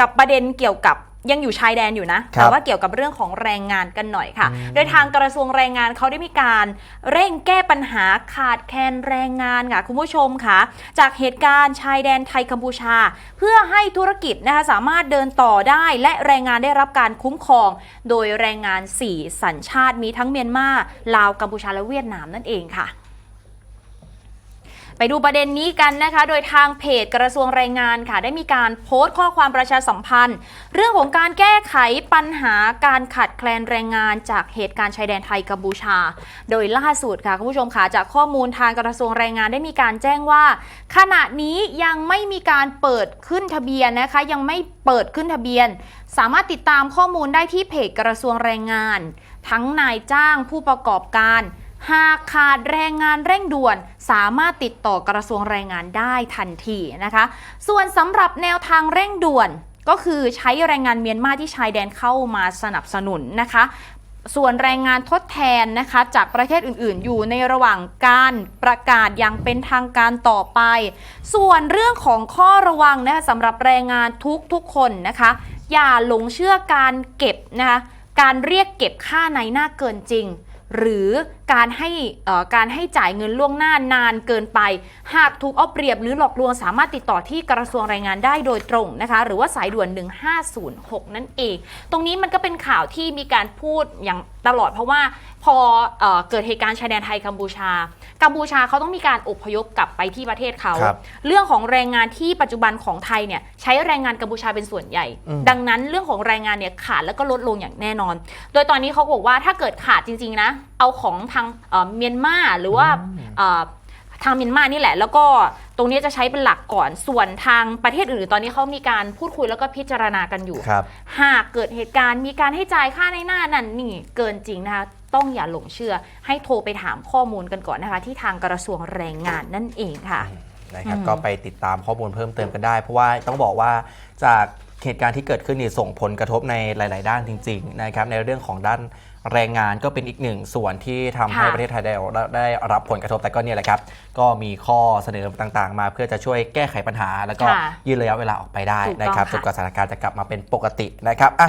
กับประเด็นเกี่ยวกับยังอยู่ชายแดนอยู่นะครับแต่ว่าเกี่ยวกับเรื่องของแรงงานกันหน่อยค่ะ โดยทางกระทรวงแรงงานเขาได้มีการเร่งแก้ปัญหาขาดแคลนแรงงานค่ะ คุณผู้ชมค่ะ จากเหตุการณ์ชายแดนไทยกัมพูชา เพื่อให้ธุรกิจนะคะสามารถเดินต่อได้ และแรงงานได้รับการคุ้มครอง โดยแรงงาน 4 สัญชาติมีทั้งเมียนมาลาวกัมพูชาและเวียดนามนั่นเองค่ะ ไปดูประเด็นนี้กันนะคะ โดยทางเพจกระทรวงแรงงานค่ะ ได้มีการโพสต์ข้อความประชาสัมพันธ์ เรื่องของการแก้ไขปัญหาการขาดแคลนแรงงานจากเหตุการณ์ชายแดนไทยกัมพูชา โดยล่าสุดค่ะคุณผู้ชมค่ะจากข้อมูลทางกระทรวงแรงงานได้มีการแจ้งว่า ขณะนี้ยังไม่มีการเปิดขึ้นทะเบียนนะคะ ยังไม่เปิดขึ้นทะเบียน สามารถติดตามข้อมูลได้ที่เพจกระทรวงแรงงาน ทั้งนายจ้างผู้ประกอบการ หากขาดแรงงานเร่งด่วน สามารถติดต่อกระทรวงแรงงานได้ทันทีนะคะ ส่วนสำหรับแนวทางเร่งด่วนก็คือใช้แรงงานเมียนมาที่ชายแดนเข้ามาสนับสนุนนะคะ ส่วนแรงงานทดแทนนะคะ จากประเทศอื่นๆ อยู่ในระหว่างการประกาศอย่างเป็นทางการต่อไป ส่วนเรื่องของข้อระวังนะคะสำหรับแรงงานทุกๆคนนะคะ อย่าหลงเชื่อการเก็บนะคะการเรียกเก็บค่าในหน้าเกินจริง หรือการให้เอ่อการให้จ่ายเงินล่วงหน้านานเกินไป หากถูกเอาเปรียบหรือหลอกลวงสามารถติดต่อที่กระทรวงแรงงานได้โดยตรงนะคะ หรือว่าสายด่วน 1506 นั่นเอง ตรงนี้มันก็เป็นข่าวที่มีการพูดอย่างตลอดเพราะว่าพอเออเกิดเหตุการณ์ชายแดนไทยกัมพูชา กัมพูชาเขาต้องมีการอพยพกลับไปที่ประเทศเขาครับเรื่องของแรงงานที่ปัจจุบันของไทยเนี่ยใช้แรงงานกัมพูชาเป็นส่วนใหญ่อืมดังนั้นเรื่องของแรงงานเนี่ยขาดแล้วก็ลดลงอย่างแน่นอน โดยตอนนี้เขาบอกว่าถ้าเกิดขาดจริงๆนะเอาของทางเอ่อเมียนมาหรือว่าเอ่อทางเมียนมานี่แหละ แล้วก็ตรงนี้จะใช้เป็นหลักก่อนส่วนทางประเทศอื่นๆตอนนี้เขามีการพูดคุยแล้วก็พิจารณากันอยู่ครับหากเกิดเหตุการณ์มีการให้จ่ายค่าในหน้านั่นนี่เกินจริงนะคะต้องอย่าหลงเชื่อให้โทรไปถามข้อมูลกันก่อนนะคะ ที่ทางกระทรวงแรงงานนั่นเองค่ะนะครับอืมก็ไปติดตามข้อมูลเพิ่มเติมกันได้ เพราะว่าต้องบอกว่าจากเหตุการณ์ที่เกิดขึ้นนี่ส่งผลกระทบในหลาย ๆ ด้านจริง ๆ นะครับ ในเรื่องของด้าน แรงงานก็เป็นอีกหนึ่งส่วนที่ทำให้ค่ะประเทศไทยได้ได้รับผลกระทบแต่ก็เนี่ยแหละครับ ก็มีข้อเสนอต่างๆ มาเพื่อจะช่วยแก้ไขปัญหา แล้วก็ค่ะยืดระยะเวลาออกไปได้ถูกต้องนะครับค่ะจนกว่าสถานการณ์จะกลับมาเป็นปกตินะครับอะ